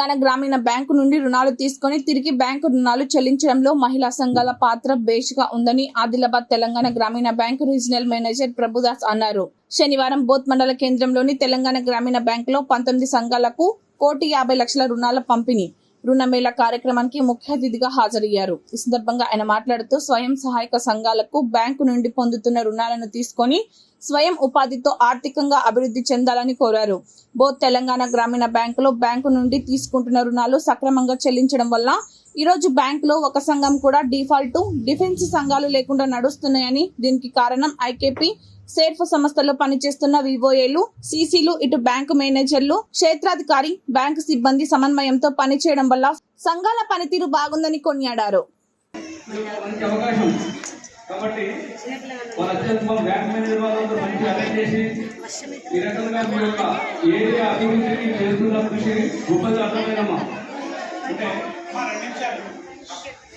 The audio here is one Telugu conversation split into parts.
తెలంగాణ గ్రామీణ బ్యాంకు నుండి రుణాలు తీసుకొని తిరిగి బ్యాంకు రుణాలు చెల్లించడంలో మహిళా సంఘాల పాత్ర బేషిగా ఉందని ఆదిలాబాద్ తెలంగాణ గ్రామీణ బ్యాంకు రీజనల్ మేనేజర్ ప్రభుదాస్ అన్నారు. శనివారం బోత్ మండల కేంద్రంలోని తెలంగాణ గ్రామీణ బ్యాంకులో పంతొమ్మిది సంఘాలకు కోటి యాభై లక్షల రుణాల పంపిణీ. రుణమేళ కార్యక్రమానికి ముఖ్య అతిథిగా హాజరయ్యారు. ఈ సందర్భంగా ఆయన మాట్లాడుతూ స్వయం సహాయక సంఘాలకు బ్యాంకు నుండి పొందుతున్న రుణాలను తీసుకొని స్వయం ఉపాధితో ఆర్థికంగా అభివృద్ధి చెందాలని కోరారు. బోత్ తెలంగాణ గ్రామీణ బ్యాంకులో బ్యాంకు నుండి తీసుకుంటున్న రుణాలు సక్రమంగా చెల్లించడం వల్ల ఈ రోజు బ్యాంకులో ఒక సంఘం కూడా డిఫాల్ట్ డిఫెన్స్ సంఘాలు లేకుండా నడుస్తున్నాయని దీనికి కారణం ఐకేపీ సేర్ఫ్ సంస్థలో పనిచేస్తున్న వివోఏలు సీసీలు ఇటు బ్యాంకు మేనేజర్లు క్షేత్రాధికారి బ్యాంకు సిబ్బంది సమన్వయంతో పనిచేయడం వల్ల సంఘాల పనితీరు బాగుందని కొనియాడారు. కాబట్టి బ్యాంక్ మేనేజర్ వాళ్ళందరూ మంచి అరేంజ్ చేసి ఈ రకంగా మీ యొక్క ఏరియా అభివృద్ధికి చేస్తున్న కృషి గొప్పగా అర్థమైనమ్మా అంటే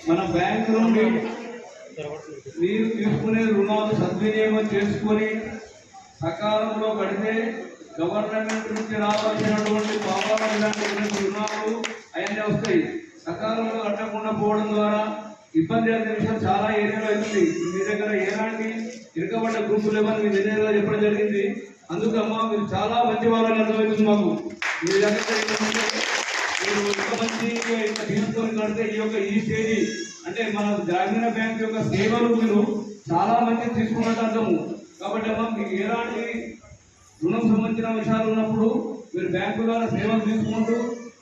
మన బ్యాంకు నుండి మీరు తీసుకునే రుణాలు సద్వినియోగం చేసుకొని సకాలంలో కడితే గవర్నమెంట్ నుంచి రావాల్సినటువంటి పాపాలు ఇలాంటి రుణాలు అవన్నీ వస్తాయి. సకాలంలో కట్టకుండా పోవడం ద్వారా ఇబ్బంది అనే విషయం చాలా ఏరియాలో అవుతుంది మీ దగ్గర ఎలాంటి ఇరకబడ్డ గ్రూపులు లేవని మీ దగ్గర చెప్పడం జరిగింది. అందుకమ్మా మీరు చాలా మంచి వాళ్ళని అర్థమవుతుంది మాకు. మీ దగ్గర మీరు తీసుకొని కడితే ఈ యొక్క ఈ స్టేజీ అంటే మన గ్రామీణ బ్యాంక్ యొక్క సేవలు మీరు చాలా మంది తీసుకున్నట్టు అర్థము. కాబట్టి అమ్మ మీకు ఎలాంటి రుణం సంబంధించిన విషయాలు ఉన్నప్పుడు మీరు బ్యాంకు ద్వారా సేవలు తీసుకుంటూ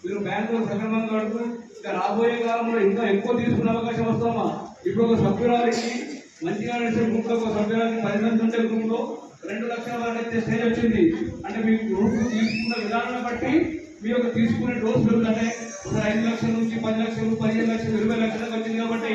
మీరు బ్యాంకు సక్రమంగా కడుతూ ఇంకా రాబోయే కాలంలో ఇంకా ఎక్కువ తీసుకునే అవకాశం వస్తామా ఇప్పుడు ఒక సభ్యురాలికి మంచిగా నడిచే గ్రూప్లో ఒక సభ్యురాలికి పది మంది ఉండే గ్రూప్లో రెండు లక్షల వరకు అయితే స్టేజ్ వచ్చింది. అంటే మీ గ్రూప్ తీసుకున్న విధానాన్ని బట్టి మీ యొక్క తీసుకునే డోస్ పెరుగుతుంటే ఐదు లక్షల నుంచి పది లక్షలు పదిహేను లక్షలు ఇరవై లక్షలకు వచ్చింది కాబట్టి